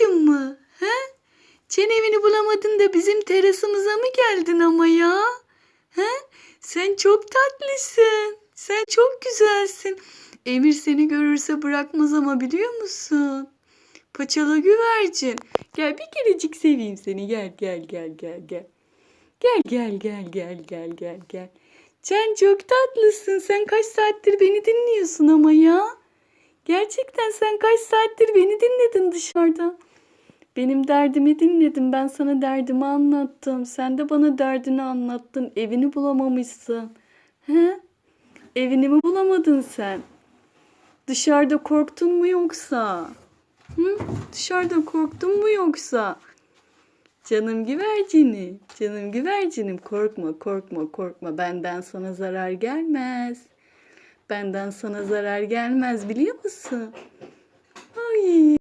bulamadın mı? He? Sen evini bulamadın da bizim terasımıza mı geldin ama ya? He? Sen çok tatlısın. Sen çok güzelsin. Emir seni görürse bırakmaz ama biliyor musun? Paçalı güvercin. Gel bir kerecik seveyim seni. Gel gel gel gel gel. Gel gel gel gel gel gel gel. Sen çok tatlısın. Sen kaç saattir beni dinliyorsun ama ya. Gerçekten sen kaç saattir beni dinledin dışarıda. Benim derdimi dinledin. Ben sana derdimi anlattım. Sen de bana derdini anlattın. Evini bulamamışsın. He? Evini mi bulamadın sen? Dışarıda korktun mu yoksa? Hı? Dışarıda korktun mu yoksa? Canım güvercini, canım güvercinim korkma korkma korkma benden sana zarar gelmez. Benden sana zarar gelmez biliyor musun? Ay